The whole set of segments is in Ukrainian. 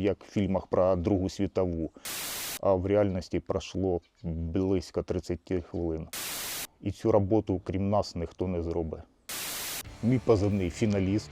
як в фільмах про Другу світову. А в реальності пройшло близько 30 хвилин. І цю роботу, крім нас, ніхто не зробить. Мій позивний фіналіст.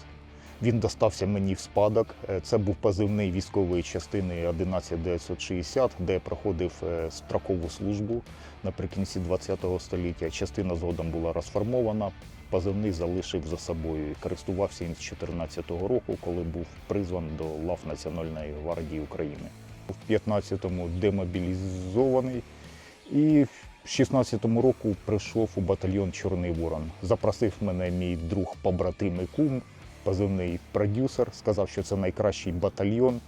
Він достався мені в спадок. Е, Це був позивний військової частини 11960, де проходив е, строкову службу наприкінці ХХ століття. Частина згодом була розформована. Позивний залишив за собою. Користувався він з 2014 року, коли був призван до лав Національної гвардії України. В 15-му демобілізований і в 16-му року прийшов у батальйон Чорний Ворон. Запросив мене мій друг побратим і кум, позивний продюсер, сказав, що це найкращий батальйон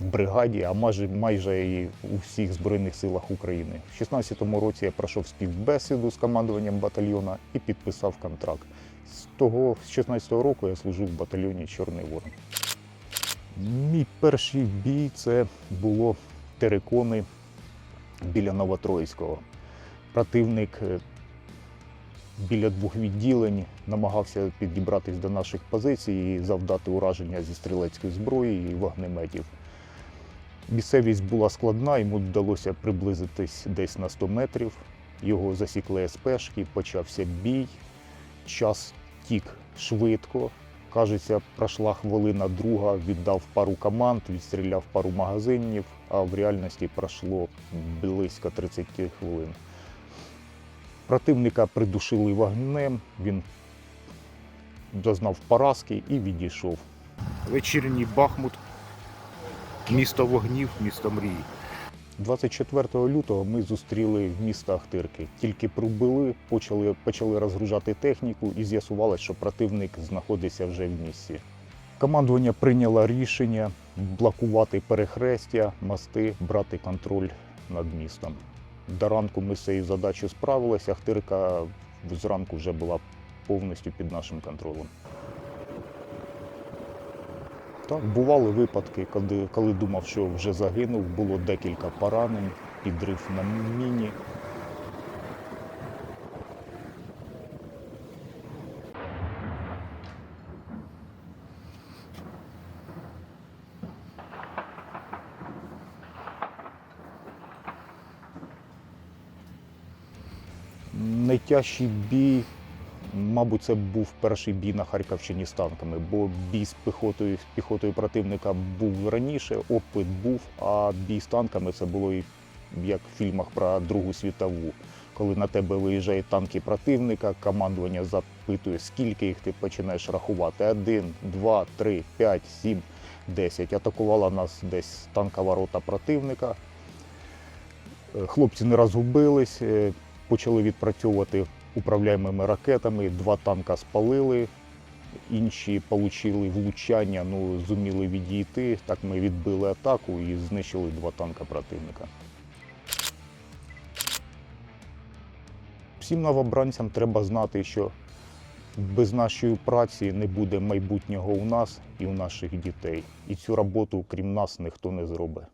в бригаді, а майже, майже і у всіх Збройних силах України. В 16-му році я пройшов співбесіду з командуванням батальйона і підписав контракт. З того, з 16-го року я служив в батальйоні Чорний Ворон. Мій перший бій це було терикони біля Новотроїцького. Противник е, біля двох відділень намагався підібратись до наших позицій і завдати ураження зі стрілецької зброї і вогнеметів. Місцевість була складна, йому вдалося приблизитись десь на 100 метрів. Його засікли СПшки, почався бій. Час тік швидко. Кажеться, пройшла хвилина друга, віддав пару команд, відстріляв пару магазинів, а в реальності пройшло близько 30 хвилин. Противника придушили вогнем, він дознав поразки і відійшов. Вечірній Бахмут, місто вогнів, місто мрії. 24 лютого ми зустріли місто Ахтирки. Тільки прибули, почали, почали розгружати техніку і з'ясувалося, що противник знаходиться вже в місті. Командування прийняло рішення блокувати перехрестя, мости, брати контроль над містом. До ранку ми з цією задачею справилися. Ахтирка зранку вже була повністю під нашим контролем. Так, бували випадки, коли, коли думав, що вже загинув, було декілька поранень, підрив на міні. Найтяжчий бій, мабуть, це був перший бій на Харківщині з танками, бо бій з піхотою, з піхотою противника був раніше, опит був, а бій з танками це було як в фільмах про Другу світову. Коли на тебе виїжджають танки противника, командування запитує, скільки їх ти починаєш рахувати. Один, два, три, п'ять, сім, десять. Атакувала нас десь танкова рота противника. Е, Хлопці не розгубились, е, почали відпрацьовувати управляємими ракетами. Два танка спалили, інші отримали влучання, ну зуміли відійти. Так ми відбили атаку і знищили два танка противника. Всім новобранцям треба знати, що без нашої праці не буде майбутнього у нас і у наших дітей. І цю роботу, крім нас, ніхто не зробить.